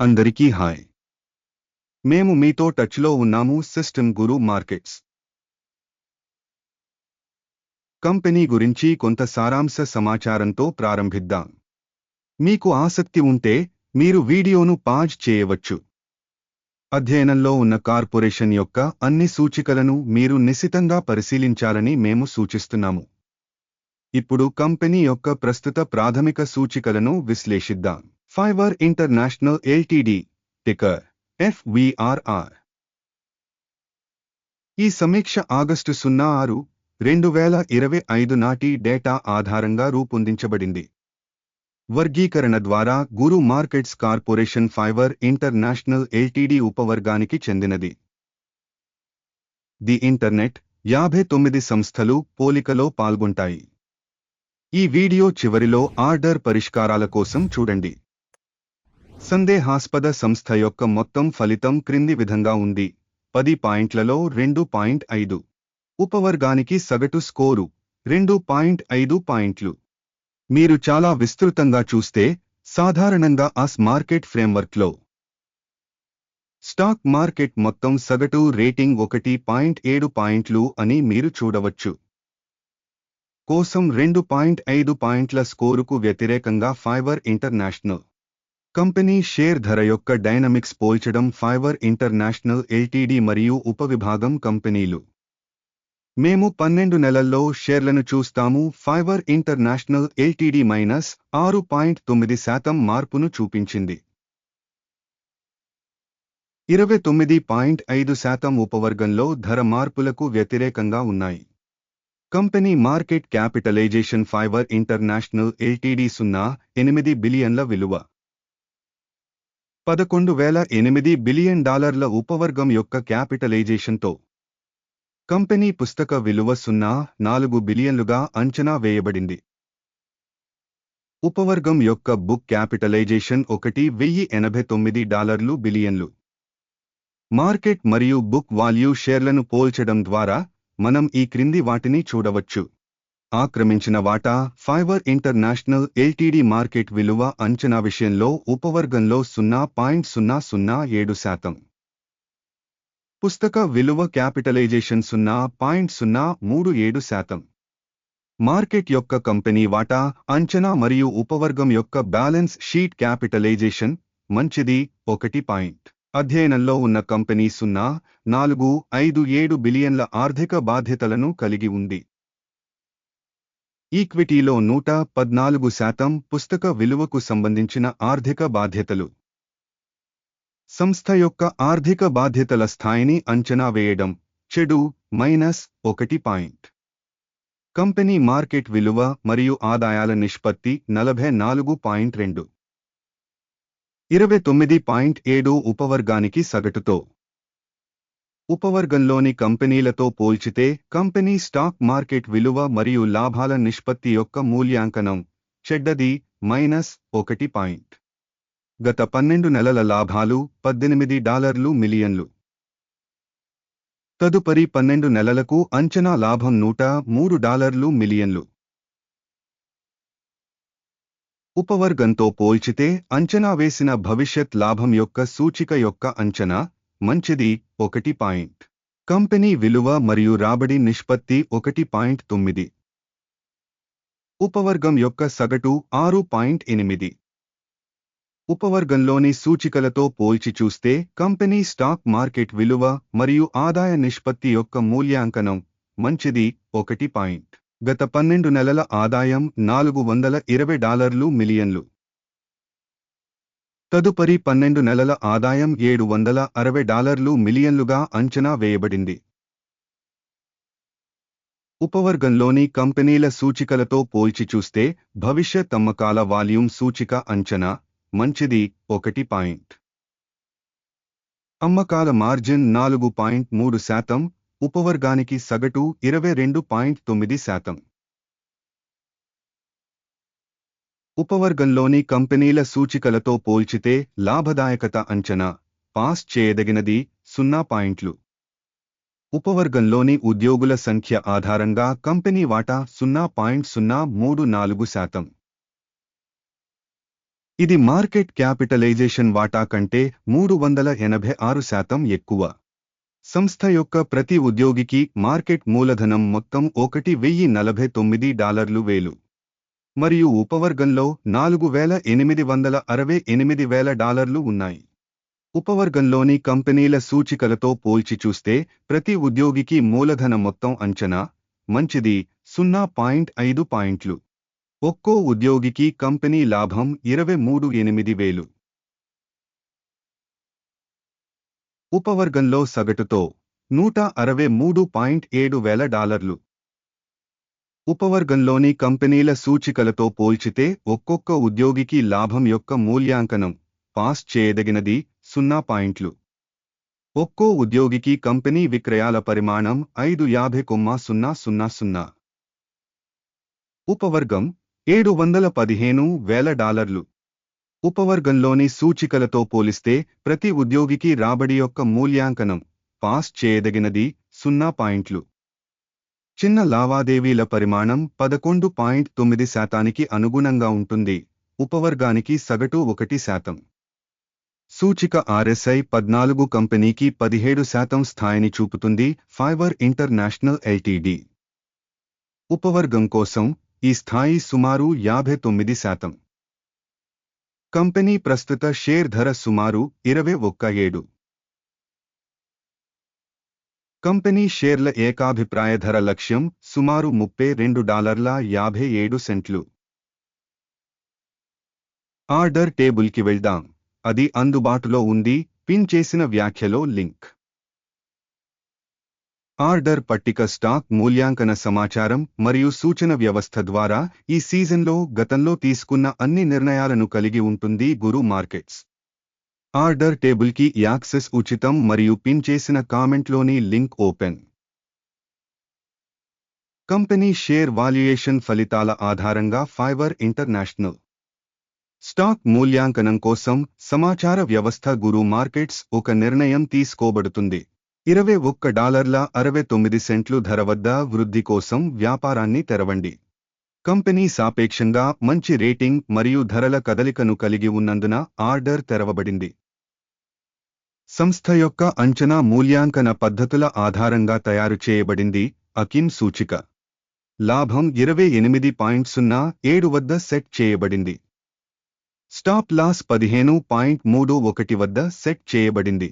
అందరికీ హాయ్. మేము మీతో టచ్లో ఉన్నాము సిస్టమ్ గురు మార్కెట్స్. కంపెనీ గురించి కొంత సారాంశ సమాచారంతో ప్రారంభిద్దాం. మీకు ఆసక్తి ఉంటే మీరు వీడియోను పాజ్ చేయవచ్చు. అధ్యయనంలో ఉన్న కార్పొరేషన్ యొక్క అన్ని సూచికలను మీరు నిశితంగా పరిశీలించాలని మేము సూచిస్తున్నాము. ఇప్పుడు కంపెనీ యొక్క ప్రస్తుత ప్రాథమిక సూచికలను విశ్లేషిద్దాం. Fiverr International LTD ticker FVRR ఈ సమీక్ష ఆగస్టు సున్నా ఆరు రెండు వేల ఇరవై ఐదు నాటి డేటా ఆధారంగా రూపొందించబడింది. వర్గీకరణ ద్వారా Guru Markets Corporation Fiverr International LTD ఉపవర్గానికి చెందినది. ది ఇంటర్నెట్ యాభై తొమ్మిది సంస్థలు పోలికలో పాల్గొంటాయి. ఈ వీడియో చివరిలో ఆర్డర్ పరిష్కారాల కోసం చూడండి. సందేహాస్పద సంస్థ యొక్క మొత్తం ఫలితం క్రింది విధంగా ఉంది. పది పాయింట్లలో రెండు పాయింట్ ఐదు. ఉపవర్గానికి సగటు స్కోరు. రెండు పాయింట్ ఐదు పాయింట్లు. మీరు చాలా విస్తృతంగా చూస్తే సాధారణంగా ఆస్ మార్కెట్ ఫ్రేమ్వర్క్లో. స్టాక్ మార్కెట్ మొత్తం సగటు రేటింగ్ ఒకటి పాయింట్ ఏడు పాయింట్లు అని మీరు చూడవచ్చు. కోసం రెండు పాయింట్ ఐదు పాయింట్ల స్కోరుకు వ్యతిరేకంగా ఫైబర్ ఇంటర్నేషనల్. కంపెనీ షేర్ ధర యొక్క డైనమిక్స్ పోల్చడం ఫైబర్ ఇంటర్నేషనల్ ఎల్టీడీ మరియు ఉపవిభాగం కంపెనీలు. మేము పన్నెండు నెలల్లో షేర్లను చూస్తాము ఫైబర్ ఇంటర్నేషనల్ ఎల్టీడీ మైనస్ ఆరు పాయింట్ తొమ్మిది శాతం మార్పును చూపించింది. ఇరవై తొమ్మిది పాయింట్ ఐదు శాతం ఉపవర్గంలో ధర మార్పులకు వ్యతిరేకంగా ఉన్నాయి. Company market capitalization Fiverr International LTD సున్నా ఎనిమిది బిలియన్ల విలువ. పదకొండు వేల ఎనిమిది బిలియన్ డాలర్ల ఉపవర్గం యొక్క క్యాపిటలైజేషన్తో కంపెనీ పుస్తక విలువ సున్నా నాలుగు బిలియన్లుగా అంచనా వేయబడింది. ఉపవర్గం యొక్క బుక్ క్యాపిటలైజేషన్ ఒకటి వెయ్యి ఎనభై తొమ్మిది డాలర్లు బిలియన్లు. మార్కెట్ మరియు బుక్ వాల్యూ షేర్లను పోల్చడం ద్వారా మనం ఈ క్రింది వాటిని చూడవచ్చు. ఆక్రమించిన వాటా ఫైబర్ ఇంటర్నేషనల్ ఎల్టీడీ మార్కెట్ విలువ అంచనా విషయంలో ఉపవర్గంలో సున్నా పాయింట్ సున్నా సున్నా ఏడు శాతం. పుస్తక విలువ క్యాపిటలైజేషన్ సున్నా పాయింట్ సున్నా మూడు ఏడు శాతం. మార్కెట్ యొక్క కంపెనీ వాటా అంచనా మరియు ఉపవర్గం యొక్క బ్యాలెన్స్ షీట్ క్యాపిటలైజేషన్ మంచిది ఒకటి పాయింట్. అధ్యయనంలో ఉన్న కంపెనీ సున్నా నాలుగు ఐదు ఏడు బిలియన్ల ఆర్థిక బాధ్యతలను కలిగి ఉంది. ఈక్విటీలో నూట పద్నాలుగు శాతం పుస్తక విలువకు సంబంధించిన ఆర్థిక బాధ్యతలు. సంస్థ యొక్క ఆర్థిక బాధ్యతల స్థాయిని అంచనా వేయడం చెడు మైనస్ ఒకటి పాయింట్. కంపెనీ మార్కెట్ విలువ మరియు ఆదాయాల నిష్పత్తి నలభై నాలుగు పాయింట్ రెండు. ఇరవై తొమ్మిది పాయింట్ ఏడు ఉపవర్గానికి సగటుతో. ఉపవర్గంలోని కంపెనీలతో పోల్చితే కంపెనీ స్టాక్ మార్కెట్ విలువ మరియు లాభాల నిష్పత్తి యొక్క మూల్యాంకనం చెడ్డది మైనస్ ఒకటి పాయింట్. గత పన్నెండు నెలల లాభాలు పద్దెనిమిది డాలర్లు మిలియన్లు. తదుపరి పన్నెండు నెలలకు అంచనా లాభం నూట మూడు డాలర్లు మిలియన్లు. ఉపవర్గంతో పోల్చితే అంచనా వేసిన భవిష్యత్ లాభం యొక్క సూచిక యొక్క అంచనా మంచిది ఒకటి పాయింట్. కంపెనీ విలువ మరియు రాబడి నిష్పత్తి ఒకటి పాయింట్ తొమ్మిది. ఉపవర్గం యొక్క సగటు ఆరు పాయింట్ ఎనిమిది. ఉపవర్గంలోని సూచికలతో పోల్చి చూస్తే కంపెనీ స్టాక్ మార్కెట్ విలువ మరియు ఆదాయ నిష్పత్తి యొక్క మూల్యాంకనం మంచిది ఒకటి పాయింట్. గత పన్నెండు నెలల ఆదాయం నాలుగు వందల ఇరవై డాలర్లు మిలియన్లు. తదుపరి పన్నెండు నెలల ఆదాయం ఏడు వందల అరవై డాలర్లు మిలియన్లుగా అంచనా వేయబడింది. ఉపవర్గంలోని కంపెనీల సూచికలతో పోల్చి చూస్తే భవిష్యత్ అమ్మకాల వాల్యూమ్ సూచిక అంచనా మంచిది ఒకటి పాయింట్. అమ్మకాల మార్జిన్ నాలుగు పాయింట్ మూడు శాతం ఉపవర్గానికి సగటు ఇరవై రెండు పాయింట్ తొమ్మిది శాతం. ఉపవర్గంలోని కంపెనీల సూచికలతో పోల్చితే లాభదాయకత అంచనా పాస్ చేయదగినది సున్నా పాయింట్లు. ఉపవర్గంలోని ఉద్యోగుల సంఖ్య ఆధారంగా కంపెనీ వాటా సున్నా పాయింట్ సున్నా మూడు నాలుగు శాతం. ఇది మార్కెట్ క్యాపిటలైజేషన్ వాటా కంటే మూడు వందల ఎనభై ఆరు శాతం ఎక్కువ. సంస్థ యొక్క ప్రతి ఉద్యోగికి మార్కెట్ మూలధనం మొత్తం ఒకటి వెయ్యి నలభై తొమ్మిది డాలర్లు వేలు. మరియు ఉపవర్గంలో నాలుగు వేల ఎనిమిది వందల అరవై ఎనిమిది వేల డాలర్లు ఉన్నాయి. ఉపవర్గంలోని కంపెనీల సూచికలతో పోల్చి చూస్తే ప్రతి ఉద్యోగికి మూలధన మొత్తం అంచనా మంచిది సున్నా పాయింట్ ఐదు పాయింట్లు. ఒక్కో ఉద్యోగికి కంపెనీ లాభం ఇరవై మూడు ఎనిమిది వేలు. ఉపవర్గంలో సగటుతో నూట అరవై మూడు పాయింట్ ఏడు వేల డాలర్లు. ఉపవర్గంలోని కంపెనీల సూచికలతో పోల్చితే ఒక్కొక్క ఉద్యోగికి లాభం యొక్క మూల్యాంకనం పాస్ చేయదగినది సున్నా పాయింట్లు. ఒక్కో ఉద్యోగికి కంపెనీ విక్రయాల పరిమాణం ఐదు యాభై కొమ్మ సున్నా సున్నా సున్నా. ఉపవర్గం ఏడు వందల పదిహేను వేల డాలర్లు. ఉపవర్గంలోని సూచికలతో పోలిస్తే ప్రతి ఉద్యోగికి రాబడి యొక్క మూల్యాంకనం పాస్ చేయదగినది సున్నా పాయింట్లు. చిన్న లావాదేవీల పరిమాణం పదకొండు పాయింట్ తొమ్మిది శాతానికి అనుగుణంగా ఉంటుంది. ఉపవర్గానికి సగటు ఒకటి శాతం. సూచిక ఆర్ఎస్ఐ పద్నాలుగు కంపెనీకి పదిహేడు శాతం స్థాయిని చూపుతుంది ఫైబర్ ఇంటర్నేషనల్ ఎల్టీడీ. ఉపవర్గం కోసం ఈ స్థాయి సుమారు యాభై తొమ్మిది శాతం. కంపెనీ ప్రస్తుత షేర్ ధర సుమారు ఇరవై ఒక్క ఏడు. కంపెనీ షేర్ల ఏకాభిప్రాయ ధర లక్ష్యం సుమారు ముప్పై రెండు డాలర్ల యాభై ఏడు సెంట్లు. ఆర్డర్ టేబుల్కి వెళ్దాం. అది అందుబాటులో ఉంది. పిన్ చేసిన వ్యాఖ్యలో లింక్. ఆర్డర్ పట్టిక స్టాక్ మూల్యాంకన సమాచారం మరియు సూచన వ్యవస్థ ద్వారా ఈ సీజన్లో గతంలో తీసుకున్న అన్ని నిర్ణయాలను కలిగి ఉంటుంది గురు మార్కెట్స్. ఆర్డర్ టేబుల్కి యాక్సెస్ ఉచితం మరియు పిన్ చేసిన కామెంట్లోని link open. Company share valuation ఫలితాల ఆధారంగా ఫైబర్ ఇంటర్నేషనల్. స్టాక్ మూల్యాంకనం కోసం సమాచార వ్యవస్థ గురు మార్కెట్స్ ఒక నిర్ణయం తీసుకోబడుతుంది. ఇరవై ఒక్క డాలర్ల అరవై తొమ్మిది సెంట్లు ధర వద్ద వృద్ధి కోసం వ్యాపారాన్ని తెరవండి. కంపెనీ సాపేక్షంగా మంచి రేటింగ్ మరియు ధరల కదలికను కలిగి ఉన్నందున ఆర్డర్ తెరవబడింది. సంస్థ యొక్క అంచనా మూల్యాంకన పద్ధతుల ఆధారంగా తయారు చేయబడింది అకిన్ సూచిక. లాభం ఇరవై ఎనిమిది పాయింట్ సున్నా ఏడు వద్ద సెట్ చేయబడింది. స్టాప్ లాస్ పదిహేను పాయింట్ మూడు ఒకటి వద్ద సెట్ చేయబడింది.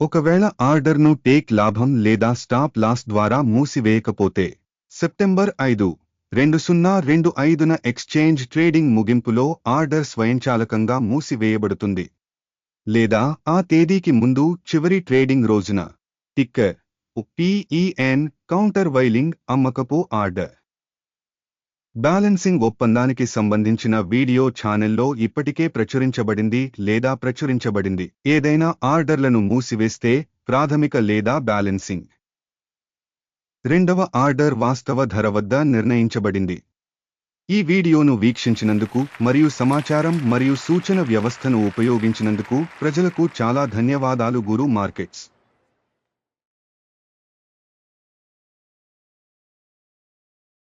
ఒకవేళ ఆర్డర్ను టేక్ లాభం లేదా స్టాప్ లాస్ ద్వారా మూసివేయకపోతే సెప్టెంబర్ ఐదు రెండు సున్నా రెండు ఐదున ఎక్స్చేంజ్ ట్రేడింగ్ ముగింపులో ఆర్డర్ స్వయంచాలకంగా మూసివేయబడుతుంది. లేదా ఆ తేదీకి ముందు చివరి ట్రేడింగ్ రోజున. టిక్కర్ పిఈఎన్ కౌంటర్ వైలింగ్ అమ్మకపు ఆర్డర్. బ్యాలెన్సింగ్ ఒప్పందానికి సంబంధించిన వీడియో ఛానెల్లో ఇప్పటికే ప్రచురించబడింది లేదా ప్రచురించబడింది. ఏదైనా ఆర్డర్లను మూసివేస్తే ప్రాథమిక లేదా బ్యాలెన్సింగ్. రెండవ ఆర్డర్ వాస్తవ ధర వద్ద నిర్ణయించబడింది. ఈ వీడియోను వీక్షించినందుకు మరియు సమాచారం మరియు సూచన వ్యవస్థను ఉపయోగించినందుకు ప్రజలకు చాలా ధన్యవాదాలు గురు మార్కెట్స్.